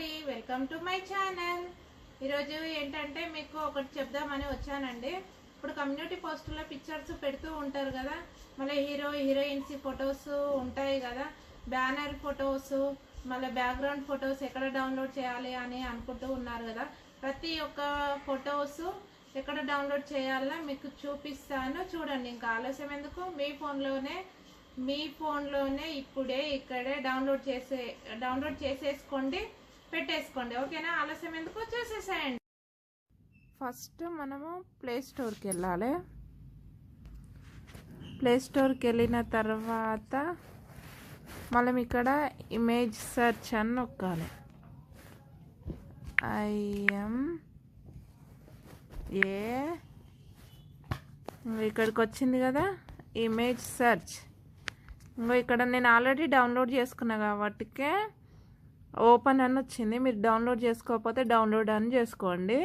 అండి. Welcome to my channel ఈరోజు ఏంటంటే మీకు ఒకటి చెప్దామని వచ్చానండి. ఇప్పుడు కమ్యూనిటీ పోస్టుల్లో పిక్చర్స్ పెడుతూ ఉంటారు కదా. మళ్ళీ హీరో హీరోయిన్స్ ఫొటోస్ ఉంటాయి కదా. బ్యానర్ ఫొటోస్ మళ్ళీ బ్యాక్గ్రౌండ్ ఫొటోస్ ఎక్కడ డౌన్లోడ్ చేయాలి అని అనుకుంటూ ఉన్నారు కదా. ప్రతి ఒక్క ఫొటోస్ ఎక్కడ డౌన్లోడ్ చేయాలో మీకు చూపిస్తాను. చూడండి ఇంకా ఆలస్యం ఎందుకు? మీ ఫోన్లోనే మీ ఫోన్లోనే ఇప్పుడే ఇక్కడే డౌన్లోడ్ చేసే డౌన్లోడ్ చేసేసుకోండి. పెట్టేసుకోండి ఓకేనా? ఆలస్యం ఎందుకు చూసేసేయండి ఫస్ట్ మనము ప్లే స్టోర్కి వెళ్ళాలి. ప్లే స్టోర్కి వెళ్ళిన తర్వాత మనం ఇక్కడ ఇమేజ్ సెర్చ్ అని నొక్కాలి. ఐఎం ఏ. ఇక్కడికి వచ్చింది కదా? Image search. ఇంకో ఇక్కడ నేను ఆల్రెడీ డౌన్లోడ్ చేసుకున్నా కాబట్టికే ఓపెన్ అని వచ్చింది. మీరు డౌన్లోడ్ చేసుకోకపోతే డౌన్లోడ్ అని చేసుకోండి.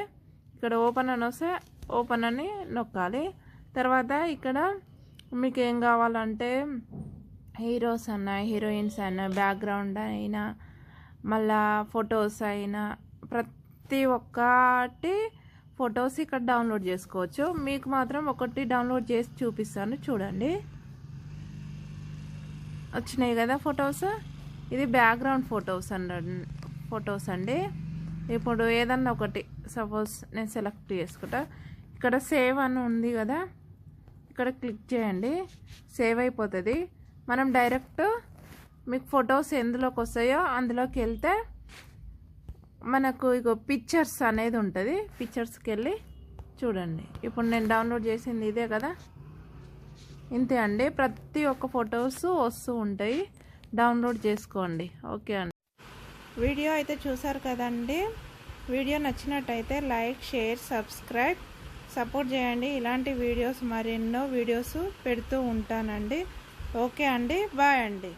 ఇక్కడ ఓపెన్ అని వస్తే ఓపెన్ అని నొక్కాలి. తర్వాత ఇక్కడ మీకు ఏం కావాలంటే హీరోస్ అన్నా హీరోయిన్స్ అయినా బ్యాక్గ్రౌండ్ అయినా మళ్ళా ఫొటోస్ అయినా ప్రతి ఒక్కటి ఫొటోస్ ఇక్కడ డౌన్లోడ్ చేసుకోవచ్చు. మీకు మాత్రం ఒకటి డౌన్లోడ్ చేసి చూపిస్తాను. చూడండి. వచ్చినాయి కదా ఫొటోస్? ఇది బ్యాక్గ్రౌండ్ ఫొటోస్ అండి ఫొటోస్ అండి. ఇప్పుడు ఏదన్నా ఒకటి సపోజ్ నేను సెలెక్ట్ చేసుకుంటా. ఇక్కడ సేవ్ అని ఉంది కదా ఇక్కడ క్లిక్ చేయండి. సేవ్ అయిపోతుంది. మనం డైరెక్ట్ మీకు ఫొటోస్ ఎందులోకి వస్తాయో అందులోకి వెళ్తే మనకు ఇగో పిక్చర్స్ అనేది ఉంటుంది. పిక్చర్స్కి వెళ్ళి చూడండి. ఇప్పుడు నేను డౌన్లోడ్ చేసింది ఇదే కదా. ఇంతే అండి. ప్రతి ఒక్క ఫొటోస్ వస్తూ ఉంటాయి. డౌన్లోడ్ చేసుకోండి. ఓకే అండి. వీడియో అయితే చూసారు కదండి. వీడియో నచ్చినట్టయితే లైక్ షేర్ సబ్స్క్రైబ్ సపోర్ట్ చేయండి. ఇలాంటి వీడియోస్ మరెన్నో వీడియోస్ పెడుతూ ఉంటానండి. ఓకే అండి. బాయ్ అండి.